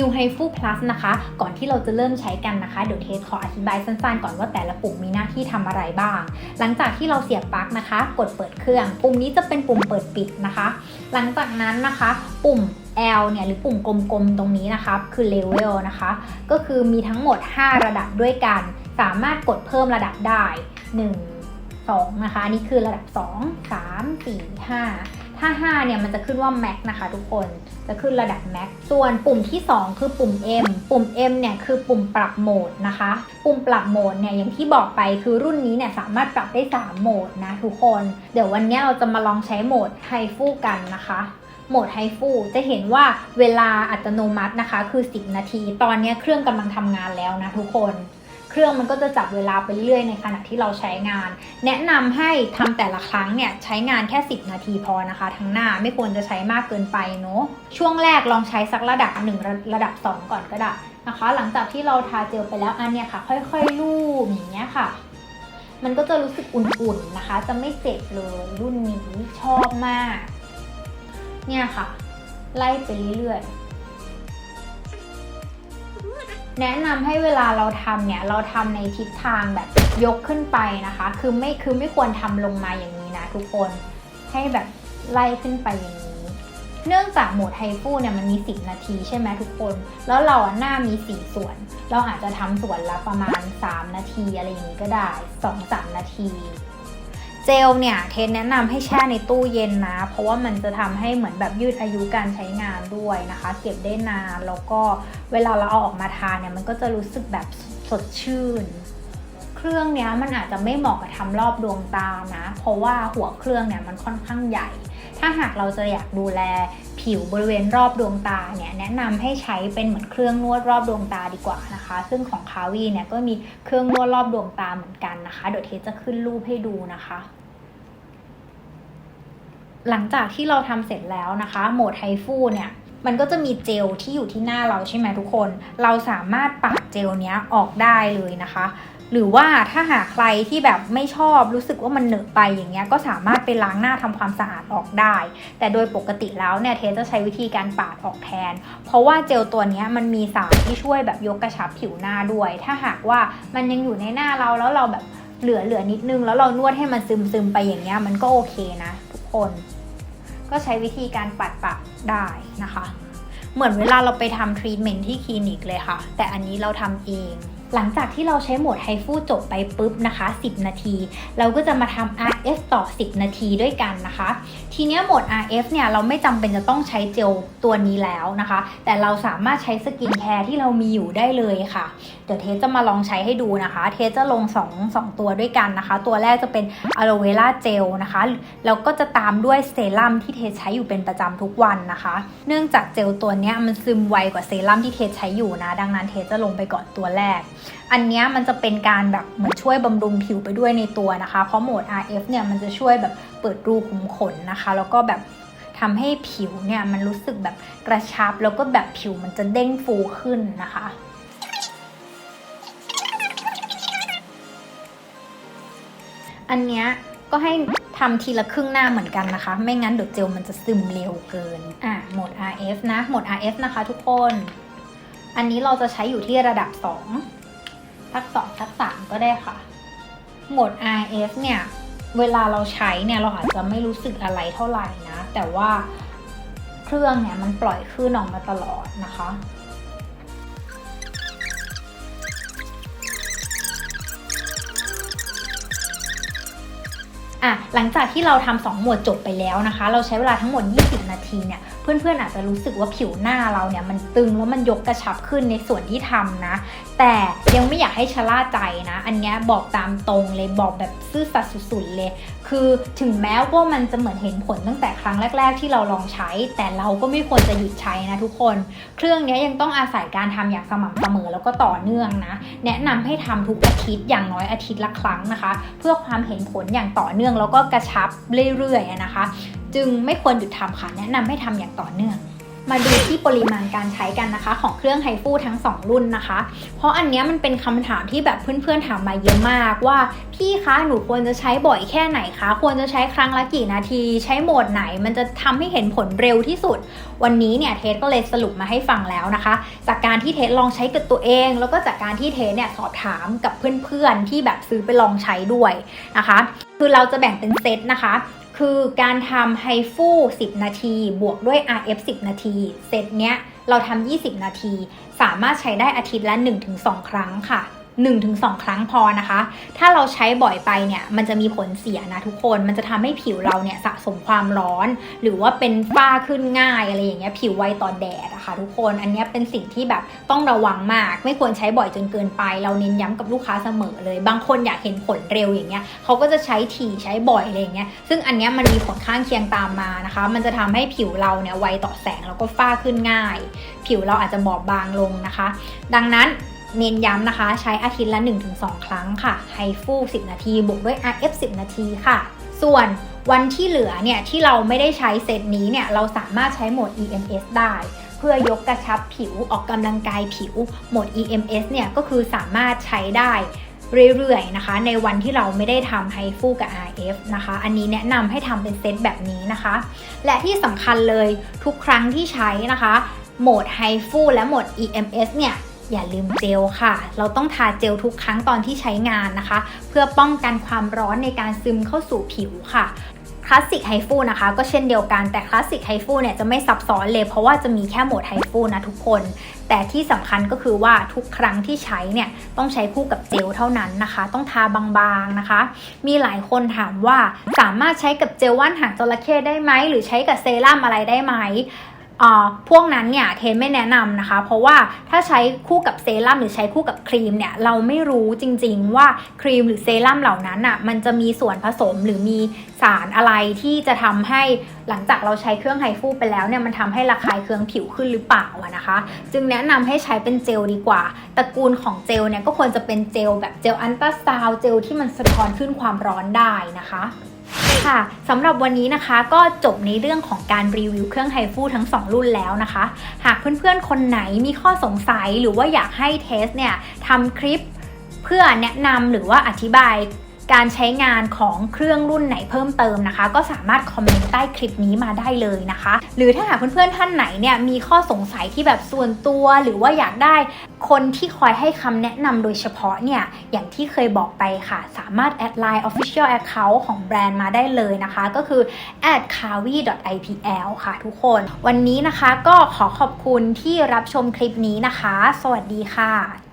New h i f u Plus นะคะ ก่อนที่เราจะเริ่มใช้กันนะคะ เดี๋ยวเทสขออธิบายสั้นๆ ก่อนว่าแต่ละปุ่มมีหน้าที่ทำอะไรบ้าง หลังจากที่เราเสียบปลั๊กนะคะ กดเปิดเครื่อง ปุ่มนี้จะเป็นปุ่มเปิดปิดนะคะ หลังจากนั้นนะคะ ปุ่ม L เนี่ยหรือปุ่มกลมๆ ตรงนี้นะคะคือ Level นะคะ ก็คือมีทั้งหมด 5 ระดับด้วยกัน สามารถกดเพิ่มระดับได้ 1 2 นะคะนนี้คือระดับ 2 3 4 5 ถ้า 5 เนี่ยมันจะขึ้นว่า Max นะคะทุกคน จะขึ้นระดับ Max ส่วนปุ่มที่ 2 คือปุ่ม M ปุ่ม M เนี่ยคือปุ่มปรับโหมดนะคะ ปุ่มปรับโหมดเนี่ยอย่างที่บอกไปคือรุ่นนี้เนี่ยสามารถปรับได้ 3 โหมดนะทุกคน เดี๋ยววันนี้เราจะมาลองใช้โหมดไฮฟูกันนะคะโหมดไฮฟูจะเห็นว่าเวลาอัตโนมัตินะคะคือ 10 นาที ตอนนี้เครื่องกำลังทำงานแล้วนะทุกคน เครื่องมันก็จะจับเวลาไปเรื่อยในขณะที่เราใช้งาน แนะนำให้ทำแต่ละครั้งเนี่ยใช้งานแค่ 10 นาทีพอนะคะ ทั้งหน้าไม่ควรจะใช้มากเกินไปเนาะช่วงแรกลองใช้สักระดับ1ระระดับ 2 ก่อนก็ได้นะคะ หลังจากที่เราทาเจลไปแล้วอันเนี้ยค่ะ ค่อยๆลูบอย่างเงี้ยค่ะมันก็จะรู้สึกอุ่นๆนะคะ จะไม่เจ็บเลยรุ่นนี้ชอบมาก เนี่ยค่ะ ไล่ไปเรื่อยๆ แนะนำให้เวลาเราทำเนี่ยเราทำในทิศทางแบบยกขึ้นไปนะคะ คือไม่คือไม่ควรทำลงมาอย่างนี้นะทุกคนให้แบบไล่ขึ้นไปอย่างนี้ เนื่องจากโหมดไฮฟูเนี่ยมันมี 10 นาทีใช่ไหมทุกคน แล้วเราหน้ามี 4 ส่วน เราอาจจะทำส่วนละประมาณ 3 นาทีอะไรอย่างนี้ก็ได้ 2-3 นาที เจลเนี่ยเทนแนะนำให้แช่ในตู้เย็นนะ เพราะว่ามันจะทำให้เหมือนแบบยืดอายุการใช้งานด้วยนะคะ เก็บได้นานแล้วก็เวลาเราเอาออกมาทานเนี่ยมันก็จะรู้สึกแบบสดชื่น เครื่องเนี้ยมันอาจจะไม่เหมาะกับทำรอบดวงตานะ เพราะว่าหัวเครื่องเนี่ยมันค่อนข้างใหญ่ ถ้าหากเราจะอยากดูแลผิวบริเวณรอบดวงตาเนี่ยแนะนำให้ใช้เป็นเหมือนเครื่องนวดรอบดวงตาดีกว่านะคะ ซึ่งของคาวีเนี่ยก็มีเครื่องนวดรอบดวงตาเหมือนกันนะคะเดี๋ยวเทสจะขึ้นรูปให้ดูนะคะหลังจากที่เราทำเสร็จแล้วนะคะ โหมดไฮฟูเนี่ยมันก็จะมีเจลที่อยู่ที่หน้าเราใช่ไหมทุกคน เราสามารถปาดเจลเนี้ยออกได้เลยนะคะ หรือว่าถ้าหากใครที่แบบไม่ชอบรู้สึกว่ามันเหนอะไปอย่างเงี้ยก็สามารถไปล้างหน้าทำความสะอาดออกได้ แต่โดยปกติแล้วเนี่ยเทสจะใช้วิธีการปาดออกแทน เพราะว่าเจลตัวนี้มันมีสารที่ช่วยแบบยกกระชับผิวหน้าด้วย ถ้าหากว่ามันยังอยู่ในหน้าเราแล้วเราแบบเหลือเหลือนิดนึง แล้วเรานวดให้มันซึมซึมไปอย่างเงี้ยมันก็โอเคนะ ทุกคน ก็ใช้วิธีการปัดปะได้นะคะ เหมือนเวลาเราไปทำทรีทเมนต์ที่คลินิกเลยค่ะ แต่อันนี้เราทำเอง หลังจากที่เราใช้โหมดไฮฟูจบไปปุ๊บนะคะ 10 นาที เราก็จะมาทำ RF ต่อ 10 นาทีด้วยกันนะคะ ทีนี้โหมด RF เนี่ยเราไม่จำเป็นจะต้องใช้เจลตัวนี้แล้วนะคะ แต่เราสามารถใช้สกินแคร์ที่เรามีอยู่ได้เลยค่ะ เดี๋ยวเทสจะมาลองใช้ให้ดูนะคะ เทสจะลง 2 2 ตัวด้วยกันนะคะ ตัวแรกจะเป็นอะโลเวราเจลนะคะแล้วก็จะตามด้วยเซรั่มที่เทสใช้อยู่เป็นประจำทุกวันนะคะ เนื่องจากเจลตัวนี้มันซึมไวกว่าเซรั่มที่เทสใช้อยู่นะ ดังนั้นเทสจะลงไปก่อนตัวแรกอันนี้มันจะเป็นการแบบเหมือนช่วยบำรุงผิวไปด้วยในตัวนะคะ เพราะโหมด RF เนี่ยมันจะช่วยแบบเปิดรูขุมขนนะคะ แล้วก็แบบทำให้ผิวเนี่ยมันรู้สึกแบบกระชับ แล้วก็แบบผิวมันจะเด้งฟูขึ้นนะคะอันเนี้ยก็ให้ทำทีละครึ่งหน้าเหมือนกันนะคะ ไม่งั้นเดี๋ยวเจลมันจะซึมเร็วเกิน อะโหมด RF นะ โหมด RF นะคะทุกคน อันนี้เราจะใช้อยู่ที่ระดับ 2 ทักสองทักสามก็ได้ค่ะ โหมด RF เนี่ย เวลาเราใช้เนี่ย เราอาจจะไม่รู้สึกอะไรเท่าไหร่นะ แต่ว่าเครื่องเนี่ยมันปล่อยคลื่นออกมาตลอดนะคะ อะหลังจากที่เราทำสองหมวดจบไปแล้วนะคะ เราใช้เวลาทั้งหมด 20 นาทีเนี่ยเพื่อนๆอาจจะรู้สึกว่าผิวหน้าเราเนี่ยมันตึงแล้วมันยกกระชับขึ้นในส่วนที่ทำนะ แต่ยังไม่อยากให้ชะล่าใจนะ อันนี้บอกตามตรงเลยบอกแบบซื่อสัตย์สุดๆเลย คือถึงแม้ว่ามันจะเหมือนเห็นผลตั้งแต่ครั้งแรก ๆ ที่เราลองใช้ แต่เราก็ไม่ควรจะหยุดใช้นะทุกคน เครื่องนี้ยังต้องอาศัยการทำอย่างสม่ำเสมอแล้วก็ต่อเนื่องนะ แนะนำให้ทำทุกอาทิตย์อย่างน้อยอาทิตย์ละครั้งนะคะ เพื่อความเห็นผลอย่างต่อเนื่องแล้วก็กระชับเรื่อยๆนะคะ จึงไม่ควรหยุดทำค่ะแนะนำให้ทำอย่างต่อเนื่อง มาดูที่ปริมาณการใช้กันนะคะ ของเครื่องไฮฟูทั้ง 2 รุ่นนะคะ เพราะอันเนี้ยมันเป็นคำถามที่แบบเพื่อนๆถามมาเยอะมากว่า พี่คะหนูควรจะใช้บ่อยแค่ไหนคะ ควรจะใช้ครั้งละกี่นาที ใช้โหมดไหน มันจะทำให้เห็นผลเร็วที่สุด วันนี้เนี่ยเทสก็เลยสรุปมาให้ฟังแล้วนะคะ จากการที่เทสลองใช้กับตัวเอง แล้วก็จากการที่เทสเนี่ยสอบถามกับเพื่อนๆที่แบบซื้อไปลองใช้ด้วยนะคะ คือเราจะแบ่งเป็นเซตนะคะ คือการทำไฮฟู10 นาที บวกด้วย RF 10 นาทีเซตเนี้ยเราทำ20 นาที สามารถใช้ได้อาทิตย์ละ 1-2 ครั้งค่ะ 1-2 ครั้งพอนะคะ ถ้าเราใช้บ่อยไปเนี่ย มันจะมีผลเสียนะทุกคน มันจะทำให้ผิวเราเนี่ยสะสมความร้อน หรือว่าเป็นฝ้าขึ้นง่ายอะไรอย่างเงี้ย ผิวไวต่อแดดอะคะทุกคน อันนี้เป็นสิ่งที่แบบต้องระวังมาก ไม่ควรใช้บ่อยจนเกินไป เราเน้นย้ำกับลูกค้าเสมอเลย บางคนอยากเห็นผลเร็วอย่างเงี้ยเขาก็จะใช้ถี่ใช้บ่อยอะไรอย่างเงี้ย ซึ่งอันนี้มันมีผลข้างเคียงตามมานะคะ มันจะทำให้ผิวเราเนี่ยไวต่อแสงแล้วก็ฝ้าขึ้นง่าย ผิวเราอาจจะบอบบางลงนะคะ ดังนั้น เน้นย้ำนะคะ ใช้อาทิตย์ละ 1-2 ครั้งค่ะไฮฟู10 นาที บวกด้วย RF 10 นาทีค่ะ ส่วนวันที่เหลือเนี่ยที่เราไม่ได้ใช้เซตนี้เนี่ยเราสามารถใช้โหมด EMS ได้ เพื่อยกกระชับผิวออกกำลังกายผิวโหมด EMS เนี่ยก็คือสามารถใช้ได้เรื่อยๆนะคะ ในวันที่เราไม่ได้ทำไฮฟูกับ RF นะคะ อันนี้แนะนำให้ทำเป็นเซตแบบนี้นะคะ และที่สำคัญเลยทุกครั้งที่ใช้นะคะโหมดไฮฟูและโหมด EMS เนี่ย อย่าลืมเจลค่ะ เราต้องทาเจลทุกครั้งตอนที่ใช้งานนะคะ เพื่อป้องกันความร้อนในการซึมเข้าสู่ผิวค่ะคลาสสิกไฮฟูนะคะก็เช่นเดียวกันแต่คลาสสิกไฮฟูเนี่ยจะไม่ซับซ้อนเลย เพราะว่าจะมีแค่โหมดไฮฟูนะทุกคน แต่ที่สำคัญก็คือว่าทุกครั้งที่ใช้เนี่ยต้องใช้คู่กับเจลเท่านั้นนะคะ ต้องทาบางๆนะคะ มีหลายคนถามว่าสามารถใช้กับเจลว่านหางจระเข้ได้ไหมหรือใช้กับเซรั่มอะไรได้ไหม พวกนั้นเนี่ยเทนไม่แนะนำนะคะ เพราะว่าถ้าใช้คู่กับเซรั่มหรือใช้คู่กับครีมเนี่ยเราไม่รู้จริงๆว่าครีมหรือเซรั่มเหล่านั้นอะมันจะมีส่วนผสมหรือมีสารอะไรที่จะทำให้หลังจากเราใช้เครื่องไฮฟูไปแล้วเนี่ยมันทำให้ระคายเคืองผิวขึ้นหรือเปล่านะคะ จึงแนะนำให้ใช้เป็นเจลดีกว่า ตระกูลของเจลเนี่ยก็ควรจะเป็นเจลแบบเจลอันตราซาวด์เจลที่มันสะท้อนขึ้นความร้อนได้นะคะ ค่ะสำหรับวันนี้นะคะก็จบในเรื่องของการรีวิวเครื่องไฮฟูทั้ง 2 รุ่นแล้วนะคะ หากเพื่อนๆคนไหนมีข้อสงสัยหรือว่าอยากให้เทสเนี่ยทำคลิปเพื่อแนะนำหรือว่าอธิบาย การใช้งานของเครื่องรุ่นไหนเพิ่มเติมนะคะ ก็สามารถคอมเมนต์ใต้คลิปนี้มาได้เลยนะคะ หรือถ้าหากเพื่อนๆท่านไหนเนี่ยมีข้อสงสัยที่แบบส่วนตัวหรือว่าอยากได้คนที่คอยให้คำแนะนำโดยเฉพาะเนี่ยอย่างที่เคยบอกไปค่ะ สามารถแอดไลน์ official account ของแบรนด์มาได้เลยนะคะ ก็คือ at kawi ipl ค่ะทุกคน วันนี้นะคะก็ขอขอบคุณที่รับชมคลิปนี้นะคะ สวัสดีค่ะ